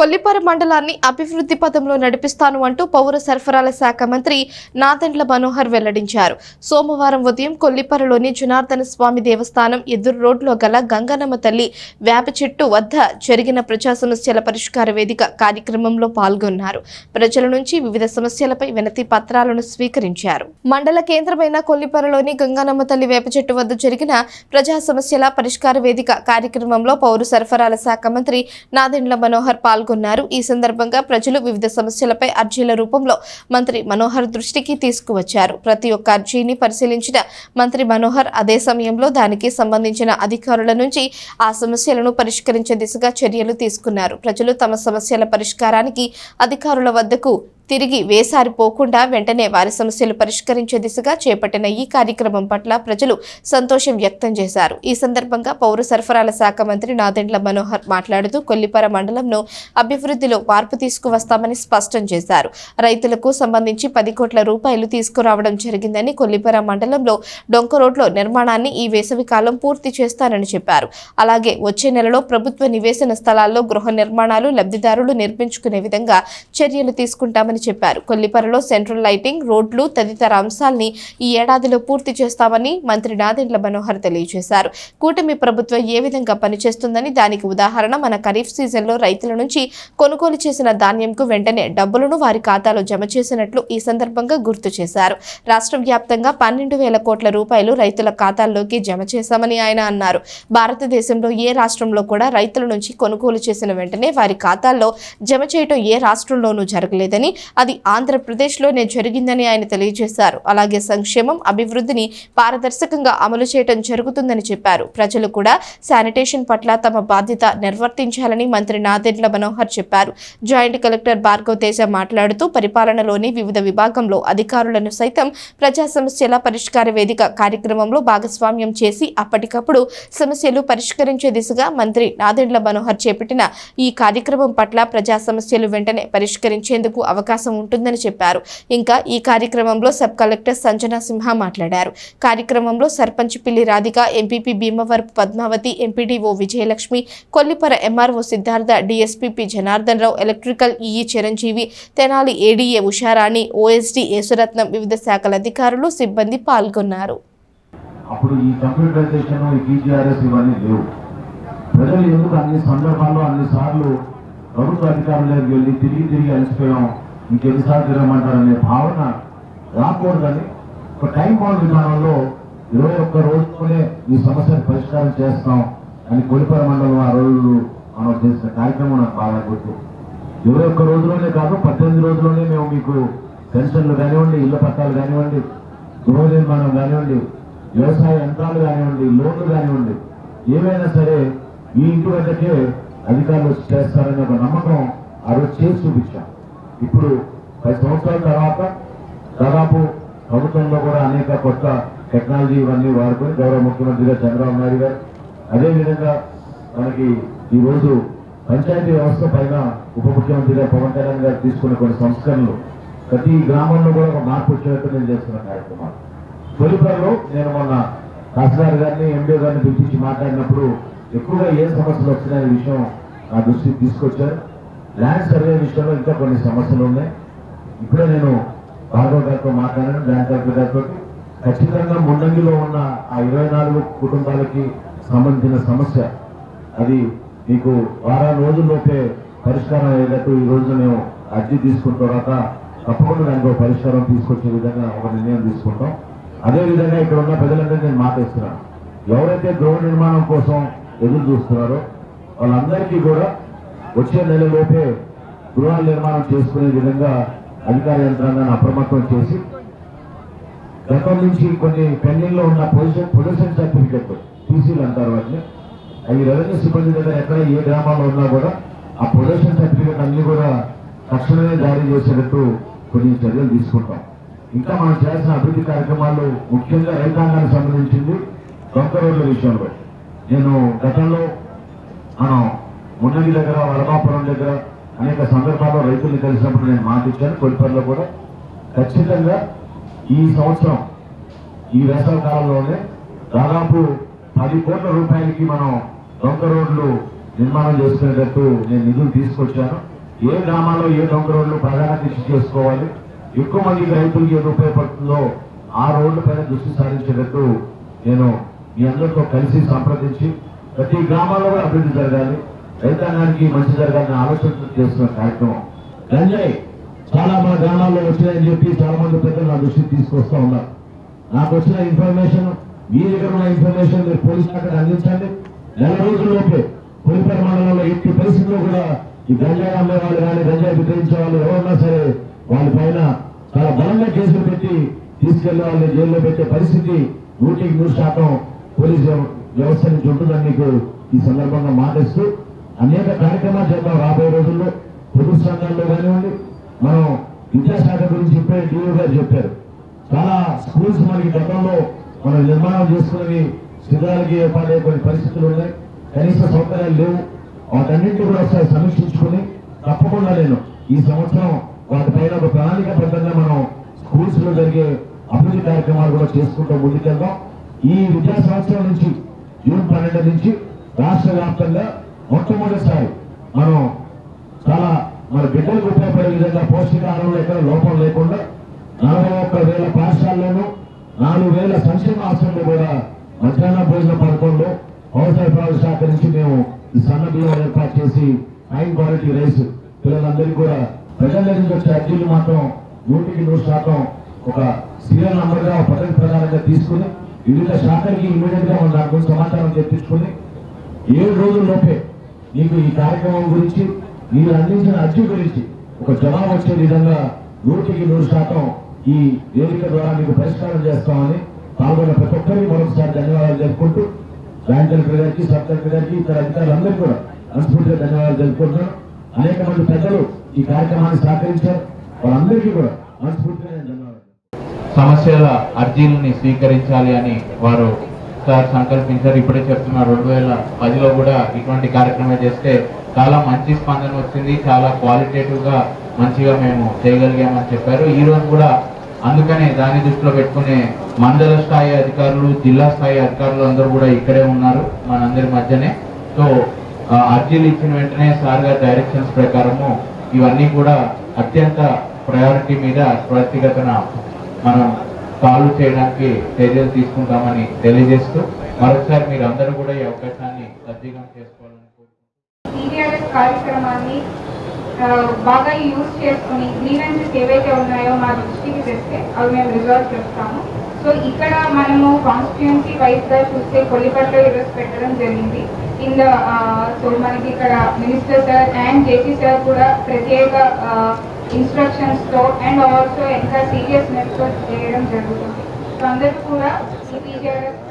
కొల్లిపర మండలాన్ని అభివృద్ధి పథంలో నడిపిస్తాను అంటూ పౌర సరఫరాల శాఖ మంత్రి నాదెండ్ల మనోహర్ వెల్లడించారు. సోమవారం ఉదయం కొల్లిపరలోని జనార్దన స్వామి దేవస్థానం ఎదురు రోడ్లో గల గంగనమ్మ తల్లి వేప చెట్టు వద్ద జరిగిన ప్రజా సమస్యల పరిష్కార వేదిక కార్యక్రమంలో పాల్గొన్నారు. ప్రజల నుంచి వివిధ సమస్యలపై వినతి పత్రాలను స్వీకరించారు. మండల కేంద్రమైన కొల్లిపరలోని గంగానమ్మ తల్లి వేప చెట్టు వద్ద జరిగిన ప్రజా సమస్యల పరిష్కార వేదిక కార్యక్రమంలో పౌర సరఫరాల శాఖ మంత్రి నాదెండ్ల మనోహర్ పాల్గొన్నారు. ఈ సందర్భంగా ప్రజలు వివిధ సమస్యలపై అర్జీల రూపంలో మంత్రి మనోహర్ దృష్టికి తీసుకువచ్చారు. ప్రతి ఒక్క అర్జీని పరిశీలించిన మంత్రి మనోహర్ అదే సమయంలో దానికి సంబంధించిన అధికారుల నుంచి ఆ సమస్యలను పరిష్కరించే దిశగా చర్యలు తీసుకున్నారు. ప్రజలు తమ సమస్యల పరిష్కారానికి అధికారుల వద్దకు తిరిగి వేసారిపోకుండా వెంటనే వారి సమస్యలు పరిష్కరించే దిశగా చేపట్టిన ఈ కార్యక్రమం పట్ల ప్రజలు సంతోషం వ్యక్తం చేశారు. ఈ సందర్భంగా పౌర సరఫరాల శాఖ మంత్రి నాదెండ్ల మనోహర్ మాట్లాడుతూ కొల్లిపర మండలంలో అభివృద్ధిలో మార్పు తీసుకువస్తామని స్పష్టం చేశారు. రైతులకు సంబంధించి పది కోట్ల రూపాయలు తీసుకురావడం జరిగిందని కొల్లిపర మండలంలో డొంక రోడ్లో నిర్మాణాన్ని ఈ వేసవి కాలం పూర్తి చేస్తారని చెప్పారు. అలాగే వచ్చే నెలలో ప్రభుత్వ నివేశన స్థలాల్లో గృహ నిర్మాణాలు లబ్ధిదారులు నిర్మించుకునే విధంగా చర్యలు తీసుకుంటామని చెప్పారు. కొల్లిపరలో సెంట్రల్ లైటింగ్ రోడ్లు తదితర అంశాల్ని ఈ ఏడాదిలో పూర్తి చేస్తామని మంత్రి నాదెండ్ల మనోహర్ తెలియజేశారు. కూటమి ప్రభుత్వం ఏ విధంగా పనిచేస్తుందని దానికి ఉదాహరణ మన ఖరీఫ్ సీజన్లో రైతుల నుంచి కొనుగోలు చేసిన ధాన్యంకు వెంటనే డబ్బులను వారి ఖాతాలో జమ చేసినట్లు ఈ సందర్భంగా గుర్తు చేశారు. రాష్ట్ర వ్యాప్తంగా పన్నెండు వేల కోట్ల రూపాయలు రైతుల ఖాతాల్లోకి జమ చేశామని ఆయన అన్నారు. భారతదేశంలో ఏ రాష్ట్రంలో కూడా రైతుల నుంచి కొనుగోలు చేసిన వెంటనే వారి ఖాతాల్లో జమ చేయటం ఏ రాష్ట్రంలోనూ జరగలేదని అది ఆంధ్రప్రదేశ్లోనే జరిగిందని ఆయన తెలియజేశారు. అలాగే సంక్షేమం అభివృద్ధిని పారదర్శకంగా అమలు చేయటం జరుగుతుందని చెప్పారు. ప్రజలు కూడా శానిటేషన్ పట్ల తమ బాధ్యత నిర్వర్తించాలని మంత్రి నాదెండ్ల మనోహర్ చెప్పారు. జాయింట్ కలెక్టర్ భార్గవ్ తేజ మాట్లాడుతూ పరిపాలనలోని వివిధ విభాగంలో అధికారులను సైతం ప్రజా సమస్యల పరిష్కార వేదిక కార్యక్రమంలో భాగస్వామ్యం చేసి అప్పటికప్పుడు సమస్యలు పరిష్కరించే దిశగా మంత్రి నాదెండ్ల మనోహర్ చేపట్టిన ఈ కార్యక్రమం పట్ల ప్రజా సమస్యలు వెంటనే పరిష్కరించేందుకు అవకాశం అవకాశం ఉంటుందని చెప్పారు. ఇంకా ఈ కార్యక్రమంలో సబ్ కలెక్టర్ సంజనా సింహ మాట్లాడారు. కార్యక్రమంలో sarpanch Pilli Radhika MPP Bhimavarapu Padmavathi MPDO Vijayalakshmi Kollipara MRO Siddhartha DSPP Janardhan Rao electrical EE Chiranjeevi Tenali ADA Usharani OSD Yesuratnam వివిధ శాఖల అధికారులు సిబ్బంది పాల్గొన్నారు. అప్పుడు ఈ కంప్యూటరైజేషన్ ఈ టీజీఆర్ఎస్ ఇవన్నీ లేవు. ప్రజలు ఎందుకు అన్ని సందర్భాల్లో అన్ని సార్లు ప్రభుత్వ అధికారుల దగ్గరికి వెళ్ళి తిరిగి తిరిగి అలసిపోయాం ఇంకెన్నిసార్లు తిరగమంటారనే భావన రాకూడదని. ఒక టైం బాండ్ విధానంలో ఇరవై ఒక్క రోజులోనే ఈ సమస్యను పరిష్కారం చేస్తాం అని కొలిపర మండలం ఆ రోజు మనం చేసిన కార్యక్రమం నాకు బాగా గుర్తు. ఇరవై ఒక్క రోజులోనే కాదు పద్దెనిమిది రోజుల్లోనే మేము మీకు పెన్షన్లు కానివ్వండి ఇళ్ళ పట్టాలు కానివ్వండి గృహ నిర్మాణం కానివ్వండి వ్యవసాయ యంత్రాలు కానివ్వండి లోన్లు కానివ్వండి ఏమైనా సరే ఈ ఇంటి వద్దకే అధికారులు చేస్తారనే ఒక నమ్మకం ఆ రోజు చేసి చూపించారు ఇప్పుడు పది సంవత్సరాల తర్వాత దాదాపు ప్రభుత్వంలో కూడా అనేక కొత్త టెక్నాలజీ ఇవన్నీ వాడుకొని గౌరవ ముఖ్యమంత్రిగా చంద్రబాబు నాయుడు గారు అదేవిధంగా మనకి ఈ పంచాయతీ వ్యవస్థ పైన ఉప ముఖ్యమంత్రిగా పవన్ కళ్యాణ్ గారు తీసుకున్న కొన్ని సంస్కరణలు ప్రతి గ్రామంలో కూడా ఒక మార్పు వచ్చేటట్టు నేను చేస్తున్న కార్యక్రమాలు. తొలిపరలో నేను మొన్న తహసీల్దార్ గారిని ఎండిఓ గారిని పిలిపించి మాట్లాడినప్పుడు ఎక్కువగా ఏ సమస్యలు వస్తున్నాయనే విషయం నా దృష్టికి తీసుకొచ్చారు. ల్యాండ్ సర్వే విషయంలో ఇంకా కొన్ని సమస్యలు ఉన్నాయి. ఇప్పుడే నేను భార్గవ్ గారితో మాట్లాడాను ల్యాండ్ కలెక్టర్ గారితో ఖచ్చితంగా ముండంగిలో ఉన్న ఆ ఇరవై నాలుగు కుటుంబాలకి సంబంధించిన సమస్య అది మీకు వారం రోజుల్లోపే పరిష్కారం అయ్యేటట్టు ఈ రోజు మేము అర్జీ తీసుకున్న తర్వాత తప్పకుండా దానికి ఒక పరిష్కారం తీసుకొచ్చే విధంగా ఒక నిర్ణయం తీసుకుంటాం. అదే విధంగా ఇక్కడ ఉన్న ప్రజలందరికీ నేను మాట్లాడుతున్నాను. ఎవరైతే గృహ నిర్మాణం కోసం ఎదురు చూస్తున్నారో వాళ్ళందరికీ కూడా వచ్చే నెలలోపే గృహ నిర్మాణం చేసుకునే విధంగా అధికార యంత్రాంగాన్ని అప్రమత్తం చేసి గతం నుంచి కొన్ని పెండింగ్లో ఉన్న పొజిషన్ పొజిషన్ సర్టిఫికెట్ టీసీలు అంటారు వాటిని. అవి రెవెన్యూ సిబ్బంది దగ్గర ఎక్కడ ఏ గ్రామాల్లో ఉన్నా కూడా ఆ పొజిషన్ సర్టిఫికెట్ అన్ని కూడా తక్షణమే జారీ చేసేటట్టు కొన్ని చర్యలు తీసుకుంటాం. ఇంకా మనం చేసిన అభివృద్ధి కార్యక్రమాలు ముఖ్యంగా రైతాంగానికి సంబంధించింది డొంక రోడ్ల విషయంలో. నేను గతంలో మనం మున్నగి దగ్గర వరమాపురం దగ్గర అనేక సందర్భాల్లో రైతుల్ని కలిసినప్పుడు నేను మాటిచ్చాను కొలిపర్లో కూడా. ఖచ్చితంగా ఈ సంవత్సరం ఈ వేసవ కాలంలోనే దాదాపు పది కోట్ల రూపాయలకి మనం దొంగ రోడ్లు నిర్మాణం చేసుకునేటట్టు నేను నిధులు తీసుకొచ్చాను. ఏ గ్రామాల్లో ఏ డొంక రోడ్లు ప్రధాన కృషి చేసుకోవాలి ఎక్కువ మంది రైతులకు ఏది ఉపయోగపడుతుందో ఆ రోడ్ల పైన దృష్టి సారించేటట్టు నేను మీ అందరితో కలిసి సంప్రదించి ప్రతి గ్రామాల్లో కూడా అభివృద్ధి జరగాలి. రైతాంగానికి మంచి జరగాలని ఆలోచన చేస్తున్న కార్యక్రమం. గంజాయి చాలా మన గ్రామాల్లో వచ్చినాయని చెప్పి చాలా మంది పెద్దలు నా దృష్టికి తీసుకొస్తా ఉన్నారు. నాకు వచ్చిన ఇన్ఫర్మేషన్ మీ దగ్గర ఉన్న ఇన్ఫర్మేషన్ మీరు పోలీస్ శాఖకు అందించండి. నెల రోజుల్లోపే పులిపేట మండలంలో ఎట్టి పరిస్థితుల్లో కూడా ఈ గంజాయి అమ్మేవాళ్ళు కానీ గంజాయి విక్రయించే వాళ్ళు ఎవరన్నా సరే వాళ్ళ పైన చాలా బలంగా కేసులు పెట్టి తీసుకెళ్ళే వాళ్ళని జైల్లో పెట్టే పరిస్థితి నూటికి నూరు శాతం పోలీసు వ్యవస్థ నుంచి ఉంటుందని మీకు ఈ సందర్భంగా మాటిస్తూ అనేక కార్యక్రమాలు చేద్దాం రాబోయే రోజుల్లో. పొదుపు సంఘాల్లో కానివ్వండి మనం విద్యాశాఖ గురించి ఇప్పుడే డిఓ గారు చెప్పారు. చాలా స్కూల్స్ మనకి గతంలో మనం నిర్మాణం చేసుకునేవి శిథిరాలకి ఏర్పాటే కొన్ని పరిస్థితులు ఉన్నాయి. కనీస సౌకర్యాలు లేవు. వాటన్నింటినీ కూడా ఒకసారి సమీక్షించుకుని తప్పకుండా నేను ఈ సంవత్సరం వాటిపైన ఒక ప్రణాళికబద్ధంగా మనం స్కూల్స్లో జరిగే అభివృద్ధి కార్యక్రమాలు కూడా చేసుకుంటూ ముందుకెళ్దాం. ఈ విద్యా సంవత్సరం నుంచి జూన్ పన్నెండు నుంచి రాష్ట్ర వ్యాప్తంగా మొట్టమొదటిసారి మనం చాలా మన బిడ్డలకు ఉపయోగపడే విధంగా పౌష్టికాహారంలో ఎక్కడ లోపం లేకుండా నలభై ఒక్క వేల పాఠశాలలోనూ నాలుగు వేల సంక్షేమ ఆశ్రమంలో కూడా మధ్యాహ్న భోజన పథకంలో వ్యవసాయ ప్రాణ శాఖ నుంచి మేము ఈ సన్న బియ్యం ఏర్పాటు చేసి హై క్వాలిటీ రైస్ పిల్లలందరికీ కూడా ప్రజల నుంచి వచ్చే అర్జీలు మాత్రం నూటికి నూరు శాతం ఒక సీరియల్ నంబర్గా గా ఒక ప్రకారంగా తీసుకుని వివిధ శాఖలకి ఇమీడియట్గా మన దాని గురించి సమాచారం తెప్పించుకుని ఏడు రోజుల్లోపే మీకు ఈ కార్యక్రమం గురించి మీరు అందించిన అర్జీ గురించి ఒక జవాబు వచ్చే విధంగా నూటికి నూరు శాతం ఈ వేదిక ద్వారా మీకు పరిష్కారం చేస్తామని పాల్గొన్న ప్రతి ఒక్కరికి మరొకసారి ధన్యవాదాలు తెలుపుకుంటూ జాయింట్ కలెక్టర్ గారికి సబ్ కలెక్టర్ గారికి ఇతర అధికారులందరికీ కూడా మనస్ఫూర్తిగా ధన్యవాదాలు తెలుపుకుంటున్నాను అనేక మంది పెద్దలు ఈ కార్యక్రమాన్ని సహకరించారు. వాళ్ళందరికీ కూడా మనస్ఫూర్తిగా ధన్యవాదాలు. సమస్యల అర్జీలని స్వీకరించాలి అని వారు సార్ సంకల్పించారు ఇప్పుడే చెప్తున్నారు. రెండు వేల పదిలో కూడా ఇటువంటి కార్యక్రమం చేస్తే చాలా మంచి స్పందన వచ్చింది. చాలా క్వాలిటేటివ్గా మంచిగా మేము చేయగలిగామని చెప్పారు. ఈ రోజు కూడా అందుకనే దాన్ని దృష్టిలో పెట్టుకునే మండల స్థాయి అధికారులు జిల్లా స్థాయి అధికారులు అందరూ కూడా ఇక్కడే ఉన్నారు మనందరి మధ్యనే. సో అర్జీలు ఇచ్చిన వెంటనే సార్ గారి డైరెక్షన్స్ ప్రకారము ఇవన్నీ కూడా అత్యంత ప్రయారిటీ మీద వ్యక్తిగతన మనం సాల్వ్ చేయడానికి చర్యలు తీసుకుంటామని తెలియజేస్తూ మరొకసారి మీరు అందరూ కూడా ఈ అవకాశాన్ని సద్వినియోగం చేసుకోవాలని కోరుకుంటున్నాను కార్యక్రమాన్ని బాగా యూజ్ చేసుకుని గ్రీవెన్సెస్ ఏవైతే ఉన్నాయో మా దృష్టికి తెస్తే అవి మేము రిజాల్వ్ చేస్తాము. సో ఇక్కడ మనము కాన్స్టిట్యున్సీ వైజ్గా చూస్తే కొల్లిపట్ల ఈరోజు పెట్టడం జరిగింది. కింద సో మనకి ఇక్కడ minister sir and JC sir కూడా ప్రత్యేక ఇన్స్ట్రక్షన్స్తో అండ్ ఆల్సో ఇంకా సీరియస్నెస్తో చేయడం జరుగుతుంది. సో అందరూ కూడా ఈ టీడీఆర్ఎస్